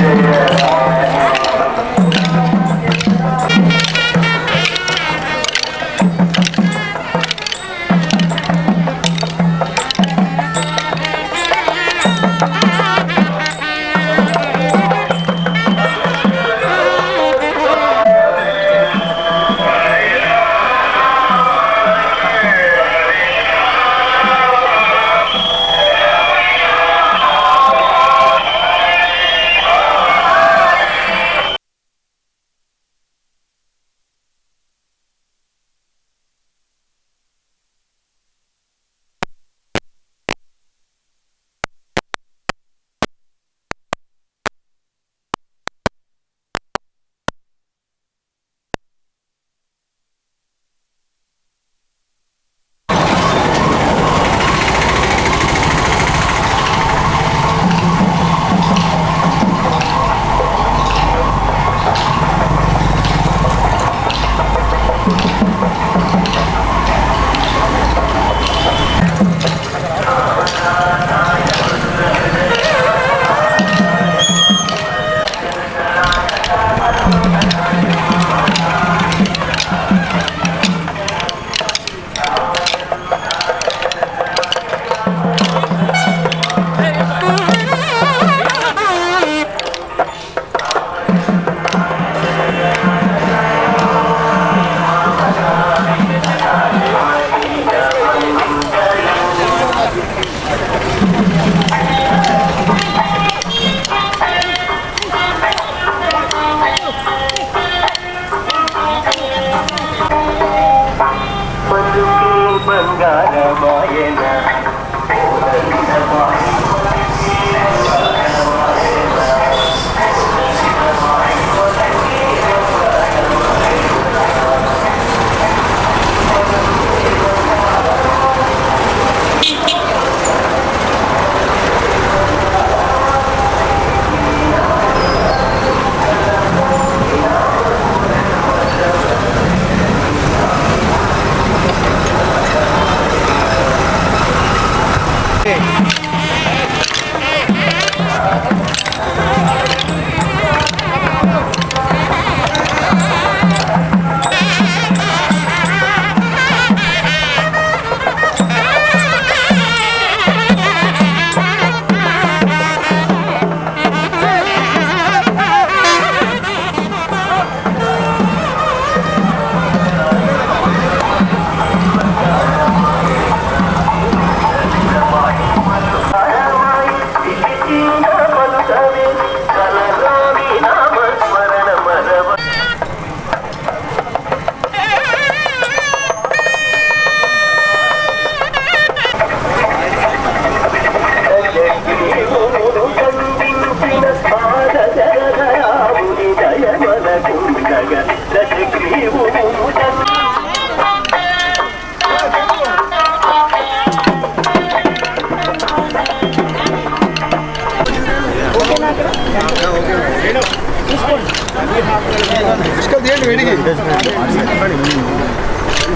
yeah.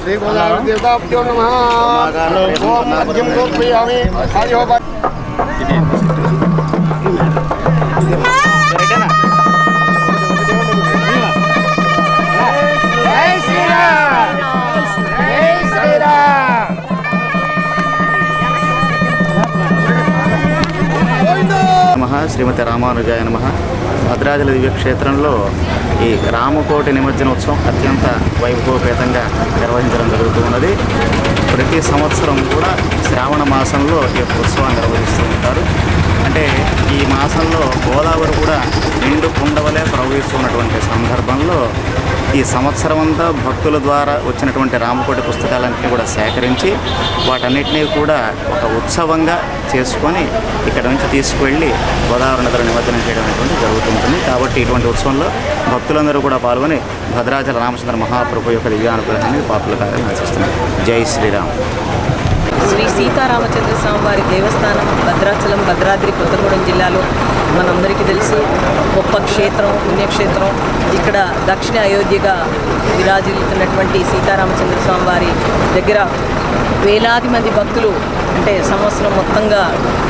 Shri Godavari దేవతాభ్యో నమ. ఓం హరి శ్రీమతి రామానుజాయ నమ. భద్రాచల దివ్యక్షేత్రంలో ఈ రామకోటి నిమజ్జనోత్సవం అత్యంత వైభవపేతంగా నిర్వహించడం జరుగుతూ ఉన్నది. ప్రతి సంవత్సరం కూడా శ్రావణ మాసంలో ఈ ఉత్సవాన్ని నిర్వహిస్తూ ఉంటారు. అంటే ఈ మాసంలో గోదావరి కూడా నిండు కుండవలే ప్రవహిస్తున్నటువంటి సందర్భంలో ఈ సంవత్సరం అంతా భక్తుల ద్వారా వచ్చినటువంటి రామకోటి పుస్తకాలన్నింటినీ కూడా సేకరించి వాటన్నిటినీ కూడా ఒక ఉత్సవంగా చేసుకొని ఇక్కడ నుంచి తీసుకువెళ్ళి గోదావరి నదిలో నిమజ్జనం చేయడం అనేటువంటి జరుగుతుంటుంది. కాబట్టి ఇటువంటి ఉత్సవంలో భక్తులందరూ కూడా పాల్గొని భద్రాచల రామచంద్ర మహాప్రభు యొక్క దివ్యానుగ్రహాన్ని పాత్రలు కాదని ఆశిస్తున్నారు. జై శ్రీరామ్. శ్రీ సీతారామచంద్ర స్వామి వారి దేవస్థానం భద్రాచలం భద్రాద్రి కొత్తగూడెం జిల్లాలో మనందరికీ తెలుసు గొప్ప క్షేత్రం పుణ్యక్షేత్రం. ఇక్కడ దక్షిణ అయోధ్యగా విరాజిల్లుతున్నటువంటి సీతారామచంద్ర స్వామి వారి దగ్గర వేలాది మంది భక్తులు అంటే సంవత్సరం మొత్తంగా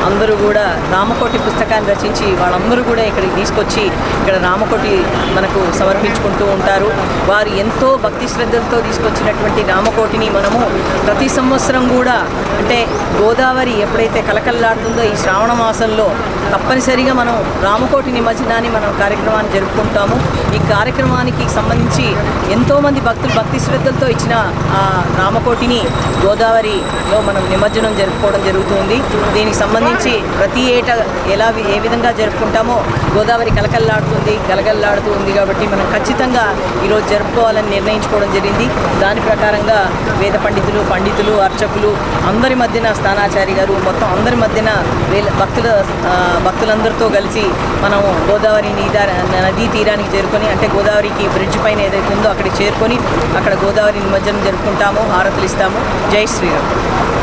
అందరూ కూడా రామకోటి పుస్తకాన్ని రచించి వాళ్ళందరూ కూడా ఇక్కడికి తీసుకొచ్చి ఇక్కడ రామకోటి మనకు సమర్పించుకుంటూ ఉంటారు. వారు ఎంతో భక్తి శ్రద్ధలతో తీసుకొచ్చినటువంటి రామకోటిని మనము ప్రతి సంవత్సరం కూడా అంటే గోదావరి ఎప్పుడైతే కలకల్లాడుతుందో ఈ శ్రావణ మాసంలో తప్పనిసరిగా మనం రామకోటి నిమజ్జనాన్ని మనం కార్యక్రమాన్ని జరుపుకుంటాము. ఈ కార్యక్రమానికి సంబంధించి ఎంతోమంది భక్తులు భక్తి శ్రద్ధలతో ఇచ్చిన ఆ రామకోటిని గోదావరిలో మనం నిమజ్జనం జరుపుకోవడం జరుగుతుంది. దీనికి సంబంధించి ప్రతి ఏటా ఎలా ఏ విధంగా జరుపుకుంటామో గోదావరి కలకల్లాడుతుంది గలగల్లాడుతూ ఉంది కాబట్టి మనం ఖచ్చితంగా ఈరోజు జరుపుకోవాలని నిర్ణయించుకోవడం జరిగింది. దాని ప్రకారంగా వేద పండితులు పండితులు అర్చకులు అందరి మధ్యన స్థానాచారి గారు మొత్తం అందరి మధ్యన వేల భక్తుల భక్తులందరితో కలిసి మనం గోదావరి నీదా నదీ తీరానికి చేరుకొని అంటే గోదావరికి బ్రిడ్జ్ పైన ఏదైతే ఉందో అక్కడికి చేరుకొని అక్కడ గోదావరి నిమజ్జనం జరుపుకుంటాము హారతులు ఇస్తాము. జై శ్రీరామ్.